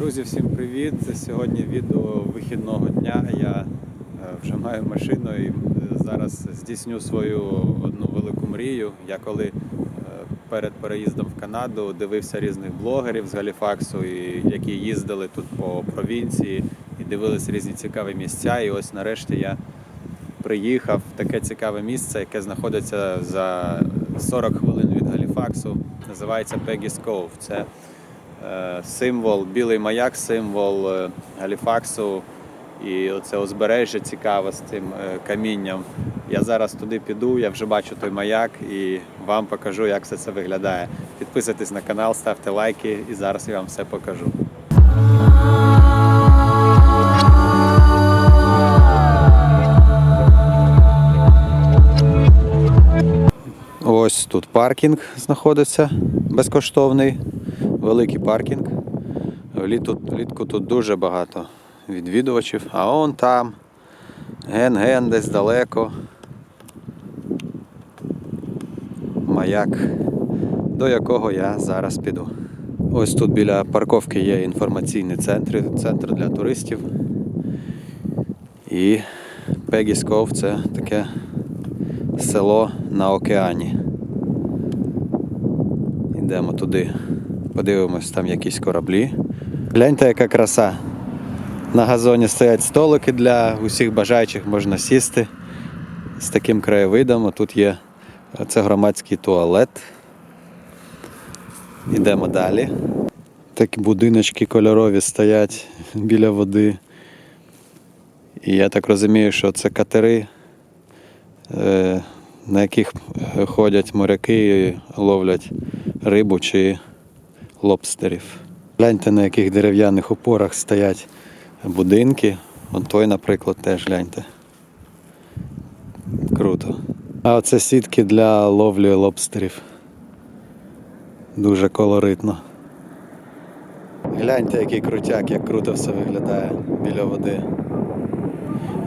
Друзі, всім привіт! Сьогодні відео вихідного дня. Я е, вже маю машину і е, зараз здійсню свою одну велику мрію. Я коли е, перед переїздом в Канаду дивився різних блогерів з Галіфаксу, які їздили тут по провінції і дивились різні цікаві місця. І ось нарешті я приїхав в таке цікаве місце, яке знаходиться за 40 хвилин від Галіфаксу. Називається Peggy's Cove. Це символ, білий маяк, символ е, Галіфаксу. І оце узбережжя цікаве з цим е, камінням. Я зараз туди піду, я вже бачу той маяк і вам покажу, як все це виглядає. Підписуйтесь на канал, ставте лайки і зараз я вам все покажу. Ось тут паркінг знаходиться безкоштовний, великий паркінг. Влітку, тут дуже багато відвідувачів, а он там, ген-ген десь далеко. Маяк, до якого я зараз піду. Ось тут біля парковки є інформаційний центр, центр для туристів. І Cove – це таке село на океані. Йдемо туди, подивимось, там якісь кораблі. Гляньте, яка краса. На газоні стоять столики для усіх бажаючих можна сісти з таким краєвидом. Тут є це громадський туалет. Йдемо далі. Такі будиночки кольорові стоять біля води. І я так розумію, що це катери, е, на яких е, ходять моряки і ловлять рибу чи лобстерів. Гляньте, на яких дерев'яних опорах стоять будинки. Вон той, наприклад, теж гляньте. Круто. А оце сітки для ловлі лобстерів. Дуже колоритно. Гляньте, який крутяк, як круто все виглядає біля води.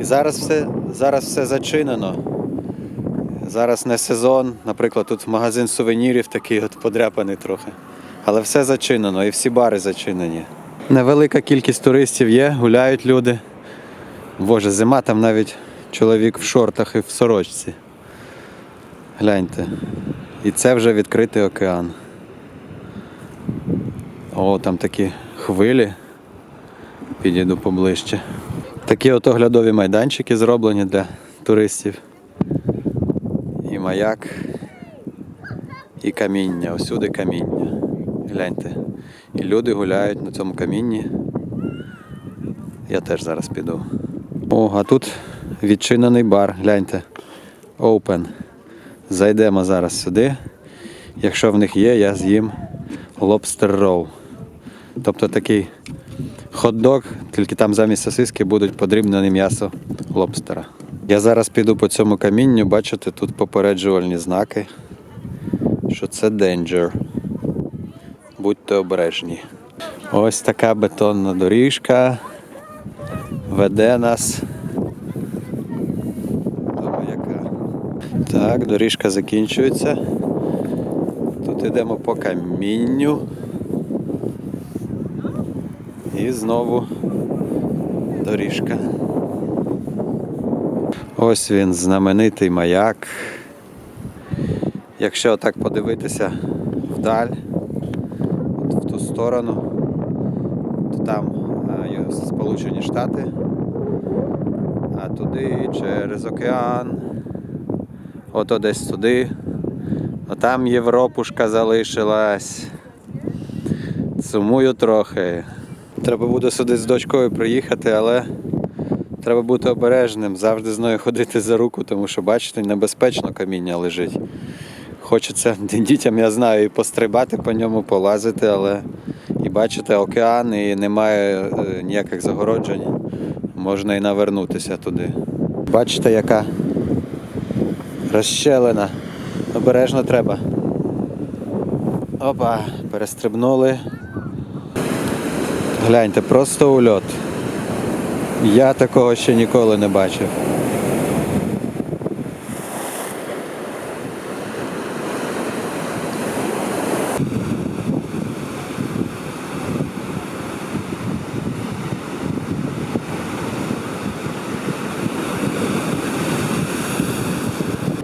І зараз все, зараз все зачинено. Зараз не сезон, наприклад, тут магазин сувенірів такий от подряпаний трохи. Але все зачинено і всі бари зачинені. Невелика кількість туристів є, гуляють люди. Боже, зима там навіть чоловік в шортах і в сорочці. Гляньте. І це вже відкритий океан. О, там такі хвилі. Підійду поближче. Такі от оглядові майданчики зроблені для туристів. Маяк, і каміння, усюди каміння. Гляньте. І люди гуляють на цьому камінні. Я теж зараз піду. О, а тут відчинений бар, гляньте. Open. Зайдемо зараз сюди. Якщо в них є, я з'їм lobster roll. Тобто такий хот-дог, тільки там замість сосиски будуть подрібнене м'ясо лобстера. Я зараз піду по цьому камінню, бачите, тут попереджувальні знаки, що це danger. Будьте обережні. Ось така бетонна доріжка веде нас. Так, доріжка закінчується. Тут йдемо по камінню. І знову доріжка. Ось він, знаменитий маяк. Якщо так подивитися вдаль, в ту сторону, то там е, Сполучені Штати, а туди через океан, ото десь туди, а там Європушка залишилась. Сумую трохи. Треба буде сюди з дочкою приїхати, але треба бути обережним, завжди з нею ходити за руку, тому що, бачите, небезпечно каміння лежить. Хочеться дітям, я знаю, і пострибати по ньому, полазити, але і бачите, океан, і немає е, ніяких загороджень. Можна і навернутися туди. Бачите, яка розщелина. Обережно треба. Опа, перестрибнули. Гляньте, просто ульот. Я такого ще ніколи не бачив.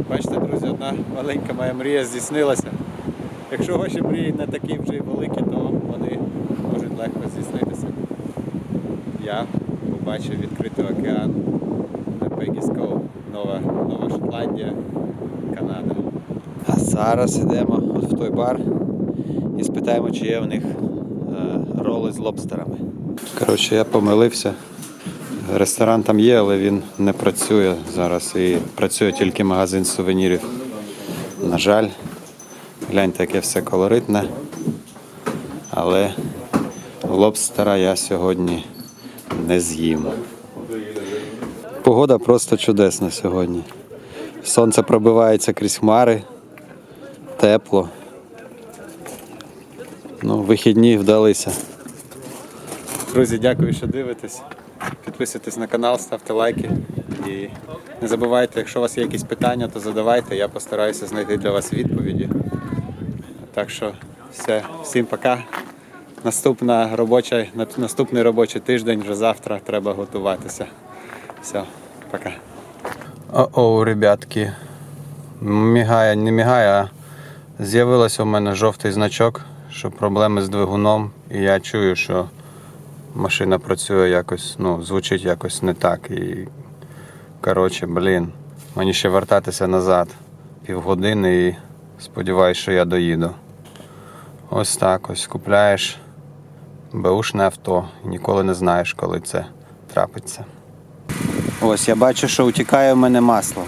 Бачите, друзі, одна маленька моя мрія здійснилася. Якщо ваші мрії не такі вже й великі, то вони можуть легко здійснитися. Я побачив відкритий океан на Пегіс Нова, Нова Шотландія, Канада. А зараз йдемо в той бар і спитаємо, чи є в них е, роли з лобстерами. Коротше, я помилився. Ресторан там є, але він не працює зараз і працює тільки магазин сувенірів. На жаль, гляньте, яке все колоритне. Але лобстера я сьогодні не з'їм. Погода просто чудесна сьогодні. Сонце пробивається крізь хмари, тепло. Ну, вихідні вдалися. Друзі, дякую, що дивитесь. Підписуйтесь на канал, ставте лайки. І не забувайте, якщо у вас є якісь питання, то задавайте. Я постараюся знайти для вас відповіді. Так що все, всім пока. Наступна робоча, наступний робочий тиждень вже завтра треба готуватися. Все, пока. О-оу, ребятки. Мігає, не мігає, а з'явився у мене жовтий значок, що проблеми з двигуном. І я чую, що машина працює якось, ну, звучить якось не так. І коротше, блін, мені ще вертатися назад півгодини і сподіваюся, що я доїду. Ось так ось купляєш беушне авто ніколи не знаєш, коли це трапиться. Ось я бачу, що утікає в мене масло.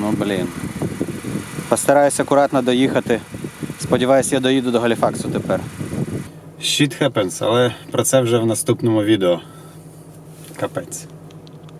Ну блін. Постараюсь акуратно доїхати. Сподіваюсь, я доїду до Галіфаксу тепер. Shit happens, але про це вже в наступному відео. Капець.